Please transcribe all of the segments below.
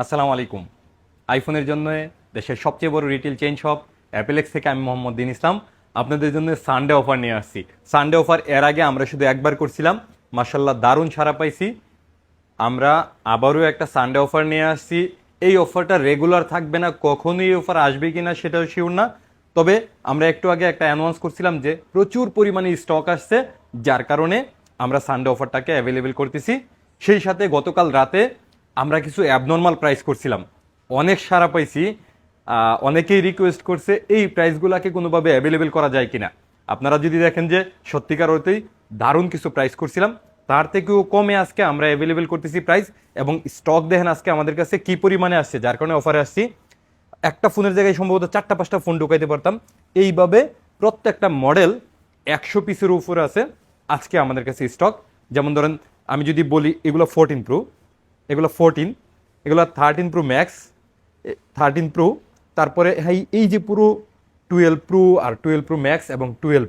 আসসালামু আলাইকুম। আইফোনের জন্য দেশের সবচেয়ে বড় রিটেল চেইন শপ অ্যাপেলেক্স থেকে আমি মোহাম্মদ দিন ইসলাম। আপনাদের জন্য সানডে অফার নিয়ে আসছি। সানডে অফার এর আগে আমরা শুধু একবার করছিলাম। মাসাল্লাহ দারুণ সারা পাইছি। আমরা আবারও একটা সানডে অফার নিয়ে আসছি। এই অফারটা রেগুলার থাকবে না, কখনোই এই অফার আসবে কি না সেটাও শিওর না। তবে আমরা একটু আগে একটা অ্যানাউন্স করছিলাম যে প্রচুর পরিমাণে স্টক আসছে, যার কারণে আমরা সানডে অফারটাকে অ্যাভেলেবেল করতেছি। সেই সাথে গতকাল রাতে আমরা কিছু অ্যাবনর্মাল প্রাইস করছিলাম। অনেক সারা পাইছি অনেকেই রিকোয়েস্ট করছে এই প্রাইসগুলোকে কোনোভাবে অ্যাভেলেবেল করা যায় কিনা। আপনারা যদি দেখেন যে সত্যিকার অর্থেই দারুণ কিছু প্রাইস করছিলাম, তার থেকেও কমে আজকে আমরা অ্যাভেলেবেল করতেছি প্রাইস এবং স্টক দেখেন আজকে আমাদের কাছে কি পরিমাণে আসছে, যার কারণে অফারে আসছি। একটা ফোনের জায়গায় সম্ভবত চারটা পাঁচটা ফোন ঢুকাইতে পারতাম। এইভাবে প্রত্যেকটা মডেল একশো পিসের উপরে আছে আজকে আমাদের কাছে স্টক যেমন ধরেন আমি যদি বলি এগুলো ফোরটিন প্রো এগুলো ফোরটিন এগুলো thirteen pro max thirteen pro তারপরে এই এই যে পুরো টুয়েলভ প্রো আর টুয়েলভ প্রো ম্যাক্স এবং টুয়েলভ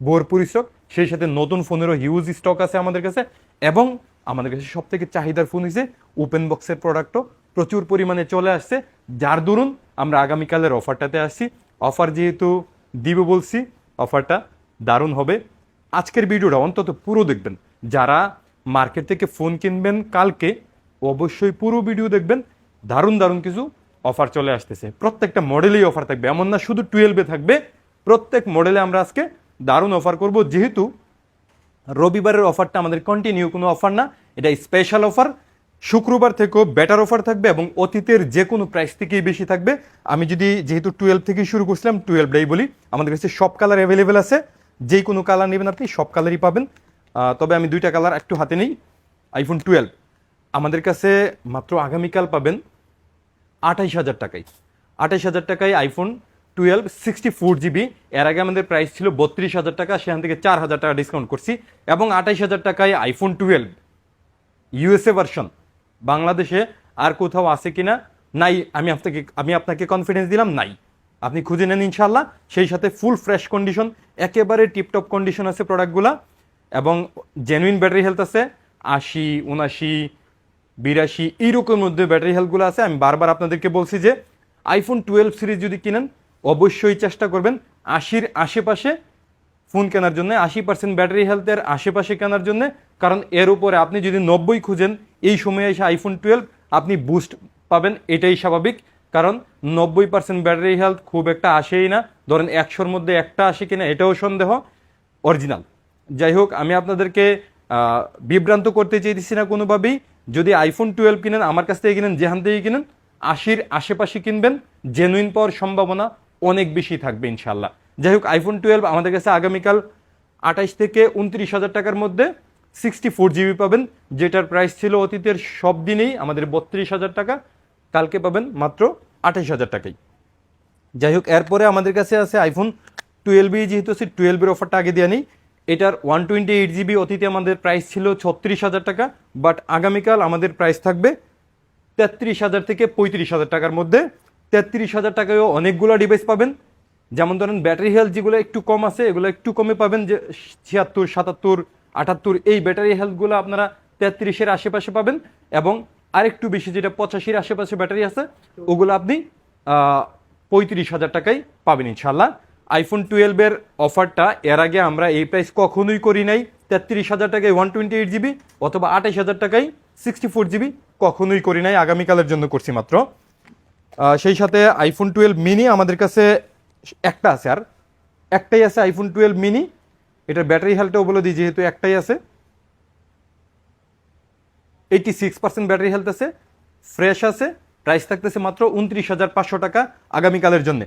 ভরপুর স্টক সেই সাথে নতুন ফোনেরও হিউজ স্টক আছে আমাদের কাছে এবং আমাদের কাছে সব থেকে চাহিদার ফোন হয়েছে ওপেন বক্সের প্রোডাক্টও প্রচুর পরিমাণে চলে আসছে। যার দরুন আমরা আগামীকালের অফারটাতে আসছি। অফার যেহেতু দিব বলছি অফারটা দারুণ হবে। আজকের ভিডিওটা অন্তত পুরো দেখবেন। যারা মার্কেট থেকে ফোন কিনবেন কালকে অবশ্যই পুরো ভিডিও দেখবেন। দারুণ দারুণ কিছু অফার চলে আসতেছে। প্রত্যেকটা মডেলেই অফার থাকবে। এমন না শুধু টুয়েলভে থাকবে। প্রত্যেক মডেলে আমরা আজকে দারুণ অফার করব। যেহেতু রবিবারের অফারটা আমাদের কন্টিনিউ কোনো অফার না, এটা স্পেশাল অফার শুক্রবার থেকেও বেটার অফার থাকবে এবং অতীতের যে কোনো প্রাইস থেকেই বেশি থাকবে। আমি যদি যেহেতু টুয়েলভ থেকেই শুরু করছিলাম টুয়েলভটাই বলি, আমাদের কাছে সব কালার অ্যাভেলেবেল আছে। যেই কোনো কালার নেবেন আপনি, সব কালারই পাবেন। তবে আমি দুইটা কালার একটু হাতে নেই। আইফোন টুয়েলভ আমাদের কাছে মাত্র আগামীকাল পাবেন আঠাইশ হাজার টাকায়। আঠাইশ হাজার টাকায় iPhone twelve sixty four GB এর আগে আমাদের প্রাইস ছিল বত্রিশ হাজার টাকা, সেখান থেকে চার হাজার টাকা ডিসকাউন্ট করছি। এবং আঠাইশ হাজার টাকায় আইফোন টুয়েলভ ইউএসএ ভার্সন বাংলাদেশে আর কোথাও আছে কিনা? নাই। আমি আপনাকে আমি আপনাকে কনফিডেন্স দিলাম, নাই। আপনি খুঁজে নেন ইনশাল্লাহ সেই সাথে ফুল ফ্রেশ কন্ডিশন একেবারে টিপটপ কন্ডিশন আছে প্রোডাক্টগুলা এবং জেনুইন ব্যাটারি হেলথ আছে, আশি, উনাশি বিরাশি এইরকম মধ্যে ব্যাটারি হেলথগুলো আছে। আমি বারবার আপনাদেরকে বলছি যে আইফোন টুয়েলভ সিরিজ যদি কিনেন, অবশ্যই চেষ্টা করবেন আশির আশেপাশে ফোন কেনার জন্য, আশি পার্সেন্ট ব্যাটারি হেলথের আশেপাশে কেনার জন্য। কারণ এর উপরে আপনি যদি নব্বই খুঁজেন, এই সময়ে এসে আইফোন টুয়েলভ আপনি বুস্ট পাবেন, এটাই স্বাভাবিক। কারণ নব্বই পার্সেন্ট ব্যাটারি হেলথ খুব একটা আসেই না। ধরেন একশোর মধ্যে একটা আসে কিনা, এটাও সন্দেহ। অরিজিনাল। যাই হোক, আমি আপনাদেরকে বিভ্রান্ত করতে চাইতেছি না কোনোভাবেই। যদি আইফোন টুয়েলভ কিনেন, আমার কাছ থেকে কিনেন, যেখান থেকে কিনেন, আশির আশেপাশে কিনবেন জেনুইন পাওয়ার সম্ভাবনা অনেক বেশি থাকবে ইনশাল্লাহ যাই হোক আইফোন টুয়েলভ আমাদের কাছে আগামীকাল আঠাইশ থেকে উনত্রিশ হাজার টাকার মধ্যে সিক্সটি ফোর জিবি পাবেন, যেটার প্রাইস ছিল অতীতের সব দিনেই আমাদের বত্রিশ হাজার টাকা, কালকে পাবেন মাত্র আঠাইশ হাজার টাকাই। যাই হোক, এরপরে আমাদের কাছে আছে আইফোন টুয়েলভই যেহেতু আছে টুয়েলভের অফারটা আগে দেওয়া নেই এটার ওয়ান টোয়েন্টি এইট জিবি অতীতে আমাদের প্রাইস ছিল ছত্রিশ হাজার টাকা বাট আগামীকাল আমাদের প্রাইস থাকবে তেত্রিশ হাজার থেকে পঁয়ত্রিশ হাজার টাকার মধ্যে। তেত্রিশ হাজার টাকায়ও অনেকগুলো ডিভাইস পাবেন। যেমন ধরেন ব্যাটারি হেলথ যেগুলো একটু কম আছে, এগুলো একটু কমে পাবেন যে ছিয়াত্তর, সাতাত্তর, আটাত্তর, এই ব্যাটারি হেলথগুলো আপনারা তেত্রিশের আশেপাশে পাবেন। এবং আরেকটু বেশি যেটা পঁচাশির আশেপাশে ব্যাটারি আছে, ওগুলো আপনি পঁয়ত্রিশ হাজার টাকায় পাবেন ইনশাল্লাহ আইফোন টুয়েলভের অফারটা এর আগে আমরা এই প্রাইস কখনোই করি নাই। তেত্রিশ হাজার টাকায় ওয়ান টোয়েন্টি এইট জিবি অথবা আঠাইশ হাজার টাকায় সিক্সটি ফোর জিবি কখনোই করি নাই, আগামীকালের জন্য করছি মাত্র। সেই সাথে আইফোন টুয়েলভ মিনি আমাদের কাছে একটা আছে আর। একটাই আছে আইফোন টুয়েলভ মিনি এটার ব্যাটারি হেলথটাও বলে দিই, যেহেতু একটাই আছে। Eighty six percent battery health আছে ফ্রেশ আছে প্রাইস থাকতেছে মাত্র উনত্রিশ হাজার পাঁচশো টাকা আগামীকালের জন্য।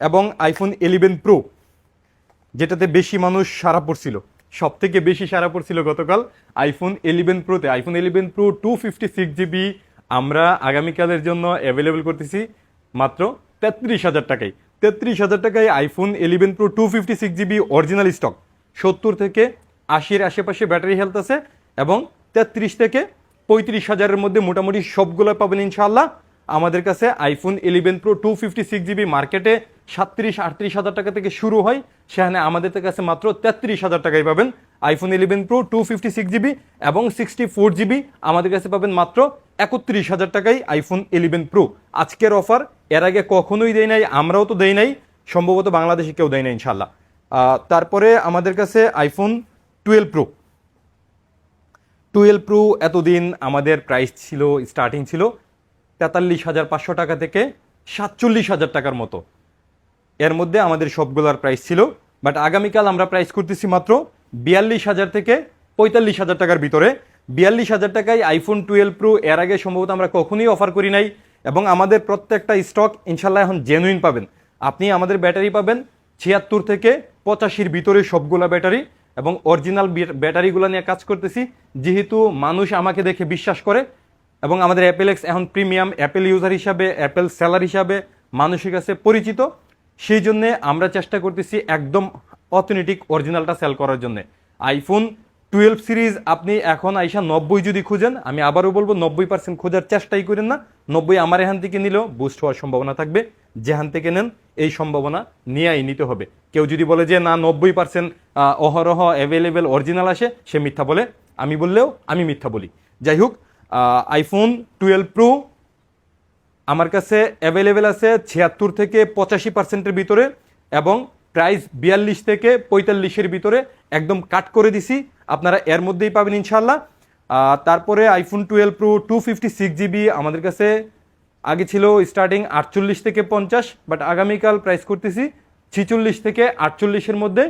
এবং আইফোন ইলেভেন প্রো, যেটাতে বেশি মানুষ সারা পড়ছিল। সব থেকে বেশি সারা পড়ছিল গতকাল iPhone eleven প্রোতে। IPhone eleven pro two fifty six GB আমরা আগামীকালের জন্য অ্যাভেলেবেল করতেছি মাত্র তেত্রিশ হাজার টাকায়। তেত্রিশ হাজার টাকায় iPhone eleven pro two fifty six GB original stock সত্তর থেকে আশির আশেপাশে ব্যাটারি হেলথ আছে এবং তেত্রিশ থেকে পঁয়ত্রিশ হাজারের মধ্যে মোটামুটি সবগুলো পাবেন ইনশাল্লাহ আমাদের কাছে iPhone eleven pro two fifty six GB মার্কেটে সাতত্রিশ, আটত্রিশ হাজার টাকা থেকে শুরু হয়। সেখানে আমাদের কাছে মাত্র তেত্রিশ হাজার টাকায় পাবেন। IPhone eleven pro two fifty six GB এবং সিক্সটি ফোর জিবি আমাদের কাছে পাবেন মাত্র একত্রিশ হাজার টাকায় আইফোন ইলেভেন প্রো আজকের অফার এর আগে কখনোই দেয় নাই, আমরাও তো দেই নাই, সম্ভবত বাংলাদেশে কেউ দেয় না ইনশাল্লাহ তারপরে আমাদের কাছে iPhone twelve pro twelve pro এতদিন আমাদের প্রাইস ছিল স্টার্টিং ছিল তেতাল্লিশ হাজার পাঁচশো টাকা থেকে সাতচল্লিশ হাজার টাকার মতো। এর মধ্যে আমাদের সবগুলোর প্রাইস ছিল বাট আগামীকাল আমরা প্রাইস করতেছি মাত্র বিয়াল্লিশ হাজার থেকে পঁয়তাল্লিশ হাজার টাকার ভিতরে। বিয়াল্লিশ হাজার টাকায় আইফোন টুয়েলভ প্রো এর আগে সম্ভবত আমরা কখনোই অফার করি নাই, এবং আমাদের প্রত্যেকটা স্টক ইনশাল্লাহ এখন জেনুইন পাবেন। আপনি আমাদের ব্যাটারি পাবেন ছিয়াত্তর থেকে পঁচাশির ভিতরে সবগুলা ব্যাটারি এবং অরিজিনাল ব্যাটারিগুলো নিয়ে কাজ করতেছি, যেহেতু মানুষ আমাকে দেখে বিশ্বাস করে, এবং আমাদের অ্যাপেল এক্স এখন প্রিমিয়াম অ্যাপেল ইউজার হিসাবে অ্যাপেল সেলার হিসাবে মানুষের কাছে পরিচিত। সেই জন্যে আমরা চেষ্টা করতেছি একদম অথেন্টিক অরিজিনালটা সেল করার জন্য। আইফোন টুয়েলভ সিরিজ আপনি এখন আইসা নব্বই যদি খুঁজেন, আমি আবারও বলব নব্বই পার্সেন্ট খোঁজার চেষ্টাই করেন না। নব্বই আমার এখান থেকে নিলেও বুস্ট হওয়ার সম্ভাবনা থাকবে। যেখান থেকে নেন, এই সম্ভাবনা নিয়েই নিতে হবে। কেউ যদি বলে যে, না, নব্বই পার্সেন্ট অহরহ অ্যাভেলেবেল অরিজিনাল আসে, সে মিথ্যা বলে। আমি বললেও আমি মিথ্যা বলি। যাই হোক আইফোন টুয়েলভ প্রো আমার কাছে অ্যাভেলেবেল আছে ছিয়াত্তর থেকে পঁচাশি পার্সেন্টের ভিতরে এবং প্রাইস বিয়াল্লিশ থেকে পঁয়তাল্লিশের ভিতরে একদম কাট করে দিছি। আপনারা এর মধ্যেই পাবেন ইনশাল্লাহ তারপরে iPhone twelve pro two fifty six GB আমাদের কাছে আগে ছিল স্টার্টিং আটচল্লিশ থেকে পঞ্চাশ বাট আগামীকাল প্রাইস করতেছি ছিচল্লিশ থেকে আটচল্লিশের মধ্যে।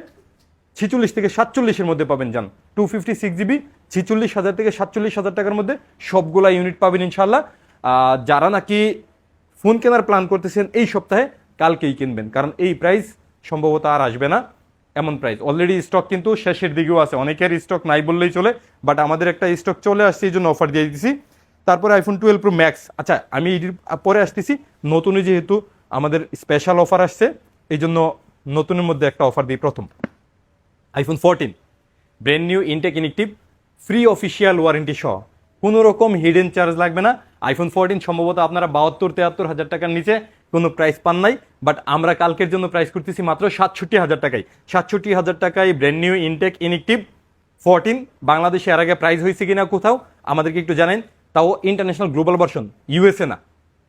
ছিচল্লিশ থেকে সাতচল্লিশের মধ্যে পাবেন যান। টু ফিফটি সিক্স জিবি ছিচল্লিশ হাজার থেকে সাতচল্লিশ হাজার টাকার মধ্যে সবগুলা ইউনিট পাবেন ইনশাল্লাহ যারা নাকি ফোন কেনার প্ল্যান করতেছেন এই সপ্তাহে, কালকেই কিনবেন। কারণ এই প্রাইস সম্ভবত আর আসবে না। এমন প্রাইস অলরেডি স্টক কিন্তু শেষের দিকেও আছে। অনেকের স্টক নাই বললেই চলে বাট আমাদের একটা স্টক চলে আসছে এই জন্য অফার দিয়ে দিতেছি। তারপরে আইফোন টুয়েলভ প্রো ম্যাক্স আচ্ছা আমি এটির পরে আসতেছি। নতুনই যেহেতু আমাদের স্পেশাল অফার আসছে এই জন্য নতুনের মধ্যে একটা অফার দিই প্রথম। IPhone fourteen brand new intact free official warranty সহ। কোনো রকম হিডেন চার্জ লাগবে না। আইফোন ফোরটিন সম্ভবত আপনারা বাহাত্তর, তেহাত্তর হাজার টাকার নিচে কোনো প্রাইস পান নাই। বাট আমরা কালকের জন্য প্রাইস করতেছি মাত্র সাতষট্টি হাজার টাকায়। সাতষট্টি হাজার টাকায় brand new intact inactive fourteen বাংলাদেশে এর আগে প্রাইস হয়েছে কিনা কোথাও, আমাদেরকে একটু জানেন তাও ইন্টারন্যাশনাল গ্লোবাল ভার্সন ইউএসএ না।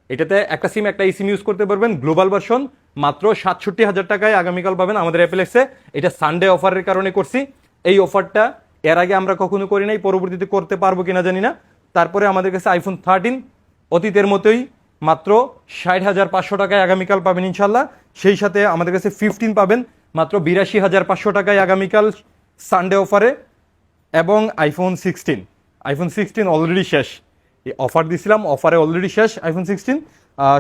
এটাতে একটা সিম একটা সিম ইউজ করতে পারবেন। গ্লোবাল ভার্সন মাত্র সাতষট্টি হাজার টাকায় আগামীকাল পাবেন আমাদের অ্যাপেলেক্সে এটা সানডে অফারের কারণে করছি। এই অফারটা এর আগে আমরা কখনো করি নাই, পরবর্তীতে করতে পারব কিনা জানি না। তারপরে আমাদের কাছে আইফোন থার্টিন অতীতের মতোই মাত্র ষাট হাজার পাঁচশো টাকায় আগামীকাল পাবেন ইনশাল্লাহ সেই সাথে আমাদের কাছে ফিফটিন পাবেন, মাত্র বিরাশি হাজার পাঁচশো টাকায় আগামীকাল সানডে অফারে এবং iPhone sixteen iPhone sixteen already শেষ। অফার দিছিলাম অফারে অলরেডি শেষ আইফোন সিক্সটিন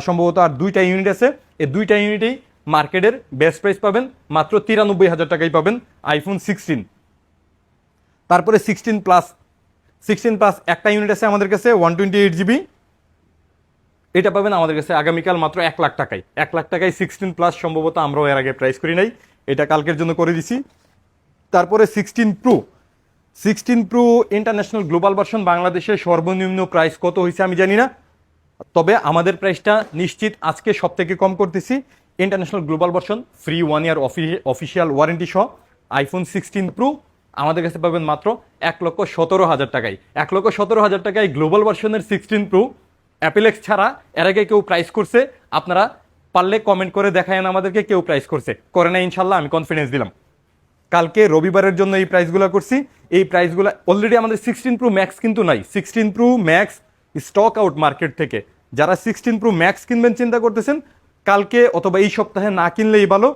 সম্ভবত আর দুইটা ইউনিট আছে। এই দুইটা ইউনিটেই মার্কেটের বেস্ট প্রাইস পাবেন, মাত্র তিরানব্বই হাজার টাকাই পাবেন আইফোন সিক্সটিন তারপরে সিক্সটিন প্লাস সিক্সটিন প্লাস একটা ইউনিট আছে আমাদের কাছে ওয়ান টোয়েন্টি এইট জিবি এটা পাবেন আমাদের কাছে আগামীকাল মাত্র এক লাখ টাকায়। এক লাখ টাকায় সিক্সটিন প্লাস সম্ভবত আমরাও এর আগে প্রাইস করি নাই। এটা কালকের জন্য করে দিছি। তারপরে sixteen pro sixteen pro international global version বাংলাদেশে সর্বনিম্ন প্রাইস কত হয়েছে আমি জানি না। তবে আমাদের প্রাইসটা নিশ্চিত আজকে সব থেকে কম করতেছি। International global version free one year official warranty সহ। আইফোন সিক্সটিন প্রো আমাদের কাছে পাবেন মাত্র এক লক্ষ সতেরো হাজার টাকায়। এক লক্ষ সতেরো হাজার টাকায় গ্লোবাল ভার্সনের সিক্সটিন প্রো অ্যাপেলেক্স ছাড়া এর আগে কেউ প্রাইস করছে, আপনারা পারলে কমেন্ট করে দেখায়েন আমাদেরকে কেউ প্রাইস করছে। করে না ইনশাল্লাহ, আমি কনফিডেন্স দিলাম। কালকে রবিবারের জন্য এই প্রাইসগুলো করছি। এই প্রাইসগুলো অলরেডি আমাদের সিক্সটিন প্রো ম্যাক্স কিন্তু নাই। Sixteen pro max stock out market থেকে। যারা সিক্সটিন প্রো ম্যাক্স কিনবেন, চিন্তা করতেছেন, কালকে অথবা এই সপ্তাহে না কিনলেই ভালো।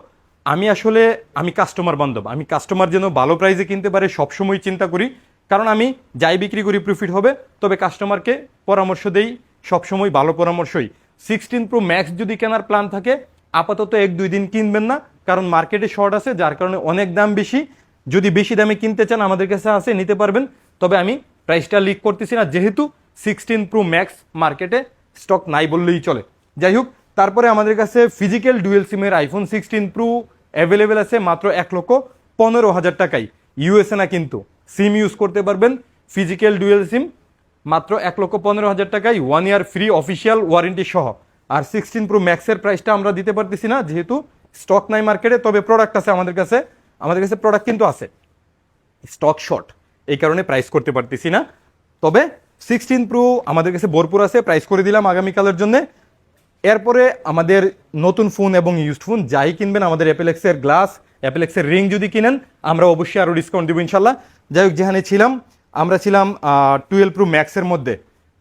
আমি আসলে, আমি কাস্টমার বান্ধব। আমি কাস্টমার যেন ভালো প্রাইসে কিনতে পারে সবসময় চিন্তা করি। কারণ আমি যাই বিক্রি করি প্রফিট হবে, তবে কাস্টমারকে পরামর্শ দেই, সবসময় ভালো পরামর্শই। সিক্সটিন প্রো ম্যাক্স যদি কেনার প্ল্যান থাকে, আপাতত এক, দুই দিন কিনবেন না, কারণ মার্কেটে শর্ট আছে, যার কারণে অনেক দাম বেশি। যদি বেশি দামে কিনতে চান, আমাদের কাছে আছে, নিতে পারবেন। তবে আমি প্রাইসটা লিক করতেছি না, যেহেতু সিক্সটিন প্রো ম্যাক্স মার্কেটে স্টক নাই বললেই চলে। যাই হোক, তারপরে আমাদের কাছে ফিজিক্যাল ডুয়েল সিমের আইফোন সিক্সটিন প্রো অ্যাভেলেবেল আছে মাত্র এক লক্ষ পনেরো হাজার টাকায়। ইউএসএ না কিন্তু। সিম ইউজ করতে পারবেন। ফিজিক্যাল ডুয়েল সিম মাত্র এক লক্ষ পনেরো হাজার টাকায় one year free official warranty সহ। আর সিক্সটিন প্রো ম্যাক্সের প্রাইসটা আমরা দিতে পারতেছি না, যেহেতু স্টক নাই মার্কেটে তবে প্রোডাক্ট আছে আমাদের কাছে। আমাদের কাছে প্রোডাক্ট কিন্তু আছে। স্টক শর্ট এই কারণে প্রাইস করতে পারতেছি না। তবে সিক্সটিন প্রো আমাদের কাছে ভরপুর আছে প্রাইস করে দিলাম আগামীকালের জন্য। এরপরে আমাদের নতুন ফোন এবং ইউজড ফোন যাই কিনবেন, আমাদের অ্যাপেলেক্সের গ্লাস অ্যাপেলেক্সের রিং যদি কিনেন, আমরা অবশ্যই আরও ডিসকাউন্ট দেবো ইনশাল্লাহ। যাই হোক, যেখানে ছিলাম, আমরা ছিলাম টুয়েলভ প্রো ম্যাক্সের মধ্যে।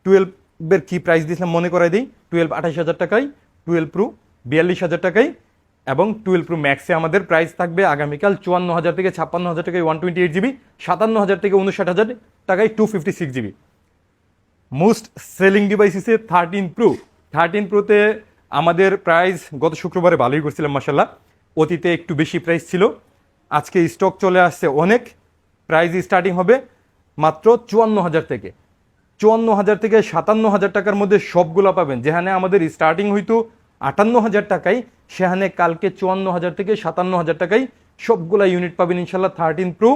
টুয়েলভের কি প্রাইস দিয়েছিলাম মনে করাই দিই? টুয়েলভ আঠাশ হাজার টাকায় টুয়েলভ প্রো বিয়াল্লিশ হাজার টাকায় এবং টুয়েলভ প্রো ম্যাক্সে আমাদের প্রাইস থাকবে আগামীকাল চুয়ান্ন হাজার থেকে ছাপ্পান্ন হাজার টাকায় ওয়ান টোয়েন্টি এইট জিবি সাতান্ন হাজার থেকে উনষাট হাজার টাকায় two fifty six GB most selling device হিসেবে থার্টিন প্রো থার্টিন প্রোতে আমাদের প্রাইস গত শুক্রবারে ভালোই করছিলাম মাসাল্লাহ অতীতে একটু বেশি প্রাইস ছিল। আজকে স্টক চলে আসছে অনেক। প্রাইস স্টার্টিং হবে মাত্র চুয়ান্ন হাজার থেকে। চুয়ান্ন হাজার থেকে সাতান্ন হাজার টাকার মধ্যে সবগুলো পাবেন। যেখানে আমাদের স্টার্টিং হইতো আটান্ন হাজার টাকায়, সেখানে কালকে চুয়ান্ন হাজার থেকে সাতান্ন হাজার টাকায় সবগুলা ইউনিট পাবেন ইনশাল্লাহ thirteen pro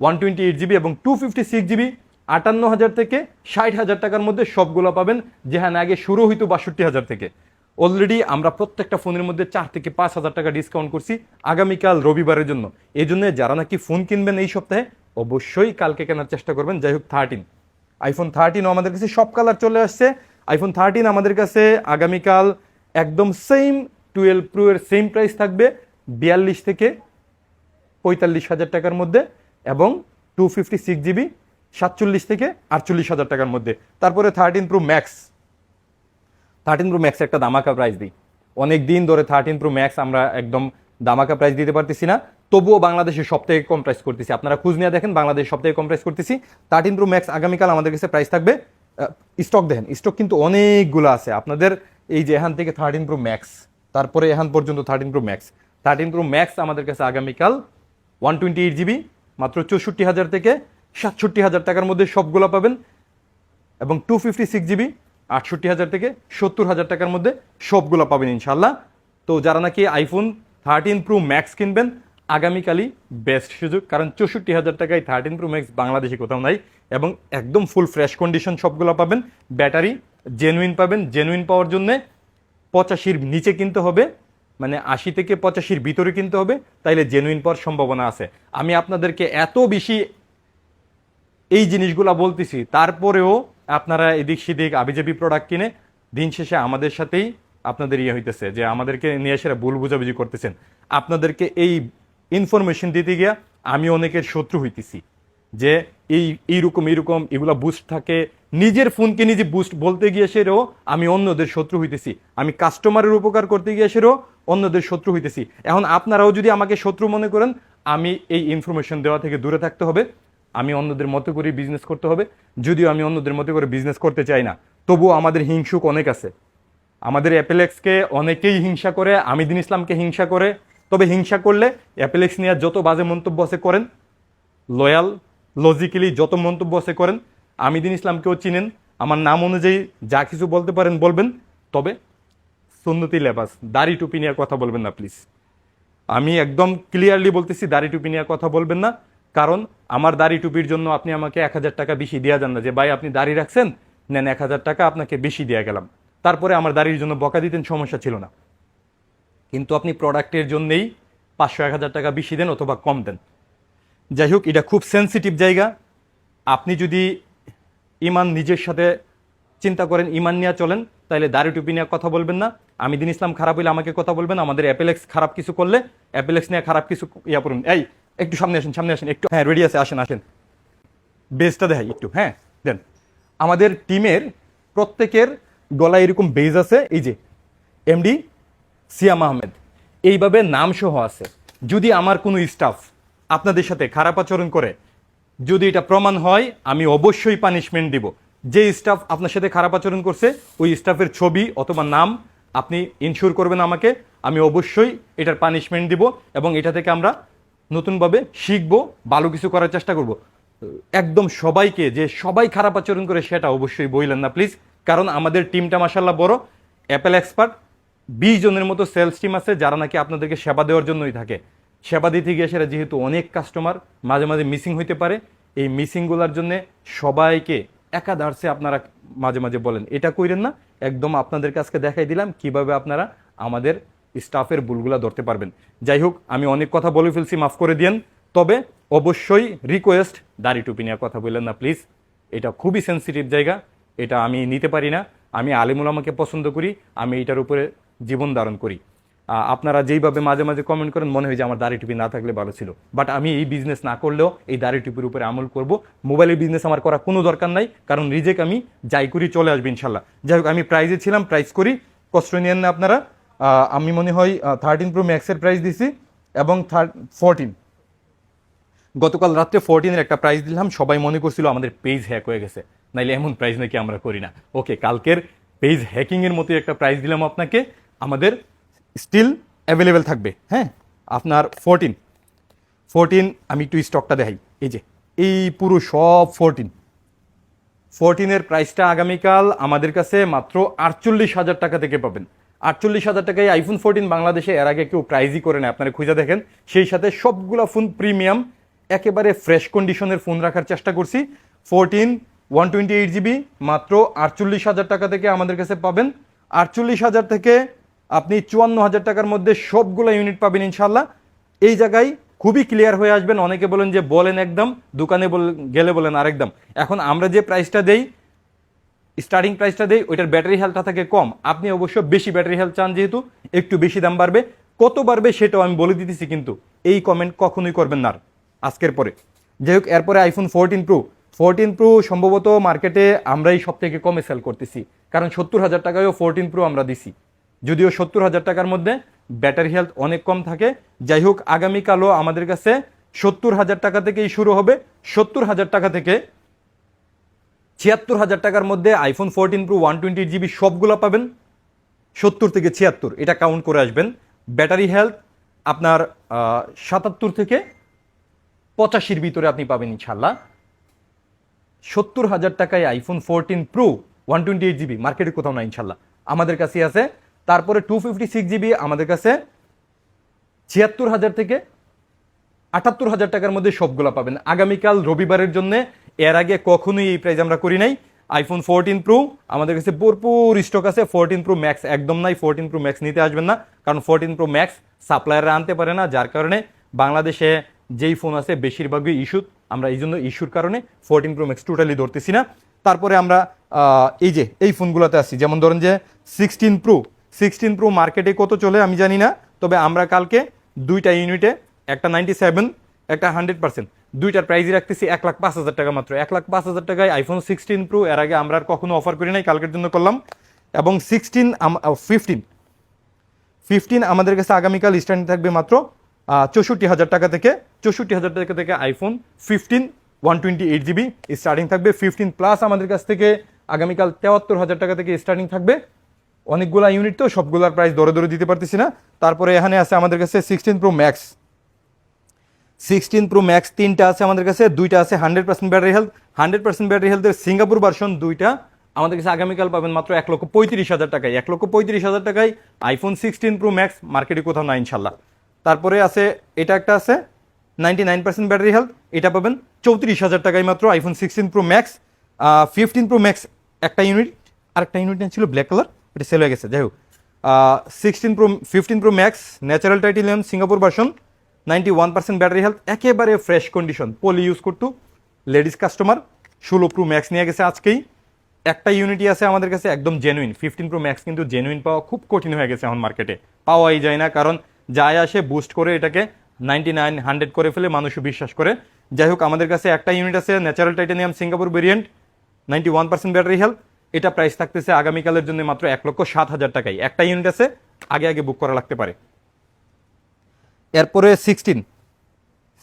one twenty eight GB এবং টু ফিফটি সিক্স জিবি আটান্ন হাজার থেকে ষাট হাজার টাকার মধ্যে সবগুলো পাবেন, যেখানে আগে শুরু হইতো বাষট্টি হাজার থেকে। অলরেডি আমরা প্রত্যেকটা ফোনের মধ্যে চার থেকে পাঁচ হাজার টাকা ডিসকাউন্ট করছি আগামীকাল রবিবারের জন্য। এই জন্য যারা নাকি ফোন কিনবেন এই সপ্তাহে, অবশ্যই কালকে কেনার চেষ্টা করবেন। যাই হোক থার্টিন আইফোন থার্টিনও আমাদের কাছে সব কালার চলে আসছে। আইফোন থার্টিন আমাদের কাছে আগামীকাল একদম সেম টুয়েলভ প্রো এর সেম প্রাইস থাকবে, বিয়াল্লিশ থেকে পঁয়তাল্লিশ হাজার টাকার মধ্যে এবং টু ফিফটি সিক্স জিবি সাতচল্লিশ থেকে আটচল্লিশ হাজার টাকার মধ্যে। তারপরে thirteen pro max thirteen pro max একটা দামাকা প্রাইস দিই। অনেক দিন ধরে থার্টিন প্রো ম্যাক্স আমরা একদম দামাকা প্রাইস দিতে পারতেছি না। তবুও বাংলাদেশে সব থেকে কম প্রাইস করতেছি। আপনারা খুঁজ নিয়ে দেখেন, বাংলাদেশ সব থেকে কম প্রাইস করতেছি। থার্টিন প্রো ম্যাক্স আগামীকাল আমাদের কাছে প্রাইস থাকবে। স্টক দেখেন স্টক কিন্তু অনেকগুলো আছে। আপনাদের এই যে এখান থেকে থার্টিন প্রো ম্যাক্স তারপরে এখান পর্যন্ত thirteen pro max thirteen pro max আমাদের কাছে আগামীকাল ওয়ান টোয়েন্টি এইট জিবি মাত্র চৌষট্টি হাজার থেকে সাতষট্টি হাজার টাকার মধ্যে সবগুলো পাবেন। এবং টু ফিফটি সিক্স জিবি আটষট্টি হাজার থেকে সত্তর হাজার টাকার মধ্যে সবগুলো পাবেন ইনশাল্লাহ তো যারা নাকি আইফোন থার্টিন প্রো ম্যাক্স কিনবেন, আগামীকালই বেস্ট সুযোগ, কারণ চৌষট্টি হাজার টাকায় থার্টিন প্রো ম্যাক্স বাংলাদেশে কোথাও নাই, এবং একদম ফুল ফ্রেশ কন্ডিশন সবগুলো পাবেন। ব্যাটারি জেনুইন পাবেন জেনুইন পাওয়ার জন্যে পঁচাশির নিচে কিনতে হবে মানে আশি থেকে পঁচাশির ভিতরে কিনতে হবে, তাইলে জেনুইন পাওয়ার সম্ভাবনা আছে। আমি আপনাদেরকে এত বেশি এই জিনিসগুলো বলতেছি। তারপরেও আপনারা এদিক সেদিক আবিজাবি প্রোডাক্ট কিনে দিন শেষে আমাদের সাথেই আপনাদের ইয়ে হইতেছে যে আমাদেরকে নিয়ে এসে ভুল বুঝাবুঝি করতেছেন। আপনাদেরকে এই ইনফরমেশন দিতে গিয়া আমি অনেকের শত্রু হইতেছি যে এই, এইরকম এইরকম এগুলা বুস্ট থাকে। নিজের ফোনকে নিজে বুস্ট বলতে গিয়ে সেরেও আমি অন্যদের শত্রু হইতেছি। আমি কাস্টমারের উপকার করতে গিয়ে সেরেও অন্যদের শত্রু হইতেছি। এখন আপনারাও যদি আমাকে শত্রু মনে করেন, আমি এই ইনফরমেশন দেওয়া থেকে দূরে থাকতে হবে। আমি অন্যদের মতো করে বিজনেস করতে হবে, যদিও আমি অন্যদের মতো করে বিজনেস করতে চাই না। তবুও আমাদের হিংসুক অনেক আছে। আমাদের অ্যাপেলেক্সকে অনেকেই হিংসা করে আমি দিন ইসলামকে হিংসা করে। তবে হিংসা করলে অ্যাপেলেক্স নিয়ে যত বাজে মন্তব্য আছে করেন লয়াল লজিক্যালি যত মন্তব্য আছে করেন আমি দিন ইসলামকেও চিনেন। আমার নাম অনুযায়ী যা কিছু বলতে পারেন বলবেন, তবে সুন্নতি লেবাস, দাড়ি টুপি নিয়ে কথা বলবেন না প্লিজ আমি একদম ক্লিয়ারলি বলতেছি, দাড়ি টুপি নিয়ে কথা বলবেন না। কারণ আমার দাড়ি টুপির জন্য আপনি আমাকে এক হাজার টাকা বেশি দেওয়া যান না। যে ভাই আপনি দাড়ি রাখছেন, নেন এক হাজার টাকা, আপনাকে বেশি দেওয়া গেলাম। তারপরে আমার দাড়ির জন্য বকা দিতেন, সমস্যা ছিল না। কিন্তু আপনি প্রোডাক্টের জন্যেই পাঁচশো, এক হাজার টাকা বেশি দেন অথবা কম দেন। যাই হোক, এটা খুব সেন্সিটিভ জায়গা। আপনি যদি ইমান নিজের সাথে চিন্তা করেন, ইমান নিয়ে চলেন তাহলে দাড়ি টুপি নিয়ে কথা বলবেন না। আমি দিন ইসলাম খারাপ হইলে আমাকে কথা বলবেন, আমাদের অ্যাপেলেক্স খারাপ কিছু করলে অ্যাপেলেক্স নিয়ে খারাপ কিছু ইয়া করুন। এই একটু সামনে আসেন সামনে আসেন, একটু হ্যাঁ রেডি আছে, আসেন আসেন। বেজটা দেখাই, একটু হ্যাঁ দেন। আমাদের টিমের প্রত্যেকের গলায় এরকম বেজ আছে, এই যে এমডি সিয়াম আহমেদ এইভাবে নাম সহ আছে। যদি আমার কোনো স্টাফ আপনাদের সাথে খারাপ আচরণ করে, যদি এটা প্রমাণ হয়, আমি অবশ্যই পানিশমেন্ট দিব। যে স্টাফ আপনার সাথে খারাপ আচরণ করছে, ওই স্টাফের ছবি অথবা নাম আপনি ইনশিওর করবেন আমাকে, আমি অবশ্যই এটার পানিশমেন্ট দিব এবং এটা থেকে আমরা নতুনভাবে শিখব, ভালো কিছু করার চেষ্টা করব। একদম সবাইকে যে সবাই খারাপ আচরণ করে সেটা অবশ্যই বইলেন না প্লিজ কারণ আমাদের টিমটা মাসাল্লাহ বড় অ্যাপেল এক্সপার্ট বিশ জনের মতো সেলস টিম আছে যারা নাকি আপনাদেরকে সেবা দেওয়ার জন্যই থাকে। সেবা দিতে গিয়ে সেটা যেহেতু অনেক কাস্টমার মাঝে মাঝে মিসিং হইতে পারে, এই মিসিংগুলোর জন্য সবাইকে একাধারসে আপনারা মাঝে মাঝে বলেন। এটা কইরেন না, একদম আপনাদের কাছকে দেখাই দিলাম কীভাবে আপনারা আমাদের স্টাফের ভুলগুলা ধরতে পারবেন। যাই হোক আমি অনেক কথা বলে ফেলছি, মাফ করে দিয়েন। তবে অবশ্যই রিকোয়েস্ট দাড়ি টুপি নিয়ে কথা বললেন না প্লিজ এটা খুবই সেন্সিটিভ জায়গা, এটা আমি নিতে পারি না। আমি আলিমুল আমাকে পছন্দ করি, আমি এটার উপরে জীবন ধারণ করি। আপনারা যেইভাবে মাঝে মাঝে কমেন্ট করেন, মনে হয় যে আমার দাড়ি টুপি না থাকলে ভালো ছিল। বাট আমি এই বিজনেস না করলেও এই দাড়ি টুপির উপরে আমল করব। মোবাইলের বিজনেস আমার করা কোনো দরকার নাই, কারণ রিজেক আমি যাই করি চলে আসবে ইনশাল্লাহ। যাই হোক, আমি প্রাইজে ছিলাম প্রাইজ করি। কষ্ট নিয়েন না আপনারা। আমি মনে হয় থার্টিন প্রো ম্যাক্সের প্রাইস দিছি এবং থার্ড ফোরটিন গতকাল রাত্রে ফোরটিনের একটা প্রাইস দিলাম, সবাই মনে করছিল আমাদের পেজ হ্যাক হয়ে গেছে। নাইলে এমন প্রাইস নাকি আমরা করি না। ওকে কালকের পেজ হ্যাকিংয়ের মতো একটা প্রাইস দিলাম আপনাকে। আমাদের স্টিল অ্যাভেলেবেল থাকবে হ্যাঁ? আপনার ফোরটিন ফোরটিন আমি একটু স্টকটা দেখাই। এই যে, এই পুরো সব ফোরটিন ফোরটিনের প্রাইসটা আগামীকাল আমাদের কাছে মাত্র আটচল্লিশ হাজার টাকা থেকে পাবেন। আটচল্লিশ হাজার টাকায় আইফোন ফোরটিন বাংলাদেশে এর আগে কেউ প্রাইজই করে না আপনারা খুঁজে দেখেন। সেই সাথে সবগুলা ফোন প্রিমিয়াম একেবারে ফ্রেশ কন্ডিশনের ফোন রাখার চেষ্টা করছি। Fourteen one twenty eight GB মাত্র আটচল্লিশ হাজার টাকা থেকে আমাদের কাছে পাবেন। আটচল্লিশ হাজার থেকে আপনি চুয়ান্ন হাজার টাকার মধ্যে সবগুলো ইউনিট পাবেন ইনশাল্লাহ এই জায়গায় খুবই ক্লিয়ার হয়ে আসবেন। অনেকে বলেন যে বলেন একদম, দোকানে বল- গেলে বলেন আরেকদম। এখন আমরা যে প্রাইসটা দেই স্টার্টিং প্রাইসটা দেই, ওইটার ব্যাটারি হেলথটা থাকে কম। আপনি অবশ্য বেশি ব্যাটারি হেলথ চান যেহেতু, একটু বেশি দাম বাড়বে। কত বাড়বে সেটাও আমি বলে দিতেছি কিন্তু এই কমেন্ট কখনোই করবেন না আজকের পরে। যাই হোক, এরপরে iPhone fourteen pro fourteen pro সম্ভবত মার্কেটে আমরাই সব থেকে কমে সেল করতেছি। কারণ সত্তর হাজার টাকায়ও ফোরটিন প্রো আমরা দিছি। যদিও সত্তর হাজার টাকার মধ্যে ব্যাটারি হেলথ অনেক কম থাকে। যাই হোক, আগামীকালও আমাদের কাছে সত্তর হাজার টাকা থেকেই শুরু হবে। সত্তর হাজার টাকা থেকে ছিয়াত্তর হাজার টাকার মধ্যে iPhone fourteen pro one twenty GB সবগুলো পাবেন। সত্তর থেকে ছিয়াত্তর, এটা কাউন্ট করে আসবেন। ব্যাটারি হেলথ আপনার সাতাত্তর থেকে পঁচাশির ভিতরে আপনি পাবেন ইনশাল্লাহ সত্তর হাজার টাকায় iPhone fourteen pro one twenty eight GB মার্কেটে কোথাও না ইনশাল্লাহ আমাদের কাছে আছে। তারপরে টু ফিফটি সিক্স জিবি আমাদের কাছে। ছিয়াত্তর হাজার থেকে আটাত্তর হাজার টাকার মধ্যে সবগুলো পাবেন। আগামীকাল রবিবারের জন্য এর আগে কখনোই এই প্রাইস আমরা করি নাই। আইফোন ফোরটিন প্রো আমাদের কাছে ভরপুর স্টক আছে। ফোরটিন প্রো ম্যাক্স একদম নাই ফোরটিন প্রো ম্যাক্স নিতে আসবেন না। কারণ ফোরটিন প্রো ম্যাক্স সাপ্লায়াররা আনতে পারে না, যার কারণে বাংলাদেশে যেই ফোন আছে বেশিরভাগই ইস্যু আমরা এই জন্য ইস্যুর কারণে ফোরটিন প্রো ম্যাক্স টোটালি ধরতেছি না। তারপরে আমরা এই যে, এই ফোনগুলোতে আসছি যেমন ধরেন যে সিক্সটিন প্রো সিক্সটিন প্রো মার্কেটে কত চলে আমি জানি না। তবে আমরা কালকে দুইটা ইউনিটে একটা নাইনটি সেভেন একটা হান্ড্রেড পার্সেন্ট দুইটার প্রাইজই রাখতেছি এক লাখ পাঁচ হাজার টাকা মাত্র। এক লাখ পাঁচ হাজার টাকায় আইফোন সিক্সটিন প্রো এর আগে আমরা আর কখনো অফার করি নাই, কালকের জন্য করলাম। এবং সিক্সটিন ফিফটিন ফিফটিন আমাদের কাছে আগামীকাল স্ট্যান্ড থাকবে মাত্র চৌষট্টি হাজার টাকা থেকে, চৌষট্টি হাজার টাকা থেকে iPhone fifteen one twenty eight GB starting থাকবে। ফিফটিন প্লাস আমাদের কাছ থেকে আগামীকাল তেহাত্তর হাজার টাকা থেকে স্টার্টিং থাকবে। অনেকগুলা ইউনিট তো সবগুলার প্রাইস দরে দরে দিতে পারতেছি না। তারপরে এখানে আছে আমাদের কাছে sixteen pro max sixteen pro max তিনটা আছে আমাদের কাছে, দুইটা আছে hundred percent battery health hundred percent battery হেলথের সিঙ্গাপুর ভার্সন দুইটা আমাদের কাছে আগামীকাল পাবেন মাত্র এক লক্ষ পঁয়ত্রিশ হাজার টাকায়। এক লক্ষ পঁয়ত্রিশ হাজার টাকায় আইফোন সিক্সটিন প্রো ম্যাক্স মার্কেটে কোথাও না ইনশাল্লাহ। তারপরে আছে, এটা একটা আছে ninety nine percent battery health এটা পাবেন চৌত্রিশ হাজার টাকায় মাত্র iPhone sixteen pro max fifteen pro max একটা ইউনিট আরেকটা ইউনিট ছিল ব্ল্যাক কালার এটা সেল হয়ে গেছে। যাই হোক sixteen pro fifteen pro max natural titanium Singapore version ninety one percent battery health, একেবারে ফ্রেশ কন্ডিশন। পলি ইউজ করতো, লেডিস কাস্টমার, ষোলো প্রো ম্যাক্স নিয়ে গেছে আজকেই। একটা ইউনিটি আছে আমাদের কাছে একদম জেনুইন ফিফটিন প্রো ম্যাক্স কিন্তু জেনুইন পাওয়া খুব কঠিন হয়ে গেছে এখন মার্কেটে পাওয়াই যায় না, কারণ যায় আসে বুস্ট করে এটাকে নাইনটি নাইন হান্ড্রেড করে ফেলে মানুষও বিশ্বাস করে। যাই হোক, আমাদের কাছে একটা ইউনিট আছে natural titanium Singapore variant ninety one percent battery health. এটা প্রাইস থাকতেছে আগামীকালের জন্য মাত্র এক লক্ষ সাত হাজার টাকায়। একটা ইউনিট আছে, আগে আগে বুক করা লাগতে পারে। এরপরে সিক্সটিন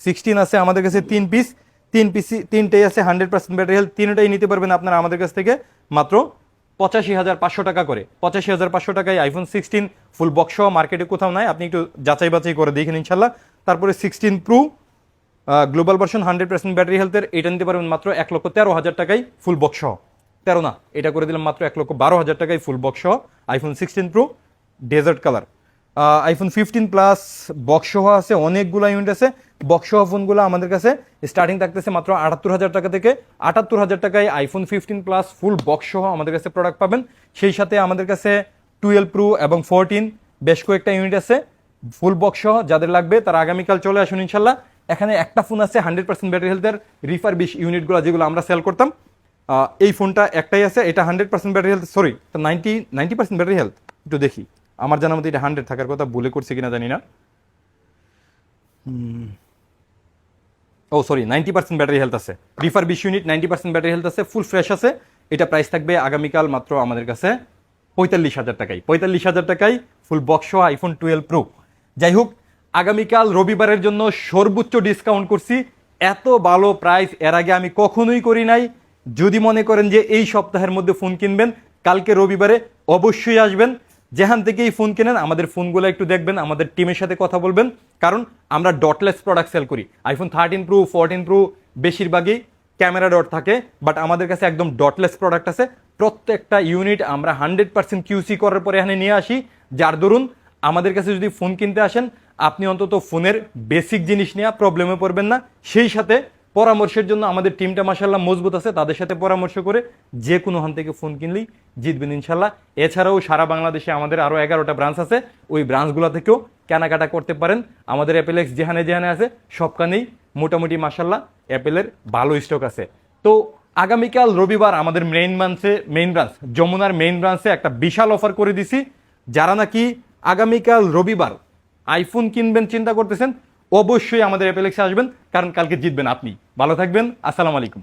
সিক্সটিন আছে আমাদের কাছে তিন পিস তিন পিসি তিনটেই আছে হান্ড্রেড পার্সেন্ট ব্যাটারি হেলথ তিনটাই নিতে পারবেন আপনারা আমাদের কাছ থেকে মাত্র পঁচাশি হাজার পাঁচশো টাকা করে। পঁচাশি হাজার পাঁচশো টাকায় আইফোন সিক্সটিন ফুল বক্স মার্কেটে কোথাও নাই। আপনি একটু যাচাই বাছাই করে দেখেন ইনশাল্লাহ তারপরে sixteen pro global version hundred percent battery হেলথের এটা নিতে পারবেন মাত্র এক লক্ষ তেরো হাজার টাকায় ফুল বক্স তেরো না, এটা করে দিলাম মাত্র এক লক্ষ বারো হাজার টাকায় full box iPhone sixteen pro desert colour iPhone fifteen plus box সহ আছে, অনেকগুলো ইউনিট আছে। বক্স সহ ফোনগুলো আমাদের কাছে স্টার্টিং থাকতেছে মাত্র আটাত্তর হাজার টাকা থেকে। আটাত্তর হাজার টাকায় iPhone fifteen plus full box সহ আমাদের কাছে প্রোডাক্ট পাবেন। সেই সাথে আমাদের কাছে টুয়েলভ প্রো এবং ফোরটিন বেশ কয়েকটা ইউনিট আছে। ফুল বক্স সহ যাদের লাগবে তারা আগামীকাল চলে আসুন ইনশাল্লাহ। এখানে একটা ফোন আছে হান্ড্রেড পার্সেন্ট ব্যাটারি হেলথের রিফার বিশ ইউনিটগুলো যেগুলো আমরা সেল করতাম। এই ফোনটা একটাই আছে, এটা hundred percent battery health sorry ninety ninety percent battery health একটু দেখি। আমার জানার মতো এটা হান্ড্রেড থাকার কথা, ভুলে করছে কিনা জানি না। ও sorry ninety percent battery health আছে। রিফার বিশ unit ninety percent battery health আছে ফুল ফ্রেশ আছে। এটা প্রাইস থাকবে আগামীকাল মাত্র আমাদের কাছে পঁয়তাল্লিশ হাজার টাকায়। পঁয়তাল্লিশ হাজার টাকায় ফুল বক্স সহ আইফোন টুয়েলভ প্রো যাই হোক, আগামীকাল রবিবারের জন্য সর্বোচ্চ ডিসকাউন্ট করছি। এত ভালো প্রাইস এর আগে আমি কখনোই করি নাই। যদি মনে করেন যে এই সপ্তাহের মধ্যে ফোন কিনবেন, কালকে রবিবারে অবশ্যই আসবেন। যেখান থেকে এই ফোন কেনেন, আমাদের ফোনগুলো একটু দেখবেন, আমাদের টিমের সাথে কথা বলবেন। কারণ আমরা ডটলেস প্রোডাক্ট সেল করি। IPhone thirteen pro fourteen pro বেশিরভাগই ক্যামেরা ডট থাকে বাট আমাদের কাছে একদম ডটলেস প্রোডাক্ট আছে। প্রত্যেকটা ইউনিট আমরা হান্ড্রেড পার্সেন্ট কিউসি করার পরে এখানে নিয়ে আসি। যার দরুন আমাদের কাছে যদি ফোন কিনতে আসেন, আপনি অন্তত ফোনের বেসিক জিনিস নিয়ে প্রবলেমে পড়বেন না। সেই সাথে পরামর্শের জন্য আমাদের টিমটা মাসাল্লাহ মজবুত আছে, তাদের সাথে পরামর্শ করে যে কোনো হান থেকে ফোন কিনলেই জিতবেন ইনশাল্লাহ এছাড়াও সারা বাংলাদেশে আমাদের আরও এগারোটা ব্রাঞ্চ আছে, ওই ব্রাঞ্চগুলো থেকেও কেনাকাটা করতে পারেন। আমাদের অ্যাপেলেক্স যেখানে যেখানে আছে, সবখানেই মোটামুটি মাসাল্লাহ অ্যাপেলের ভালো স্টক আছে। তো আগামীকাল রবিবার আমাদের মেইন ব্রাঞ্চে মেইন ব্রাঞ্চ যমুনার মেইন ব্রাঞ্চে একটা বিশাল অফার করে দিছি। যারা নাকি আগামীকাল রবিবার আইফোন কিনবেন, চিন্তা করতেছেন অবশ্যই আমাদের অ্যাপেলেক্সে আসবেন কারণ কালকে জিতবেন আপনি। ভালো থাকবেন আসসালামু আলাইকুম।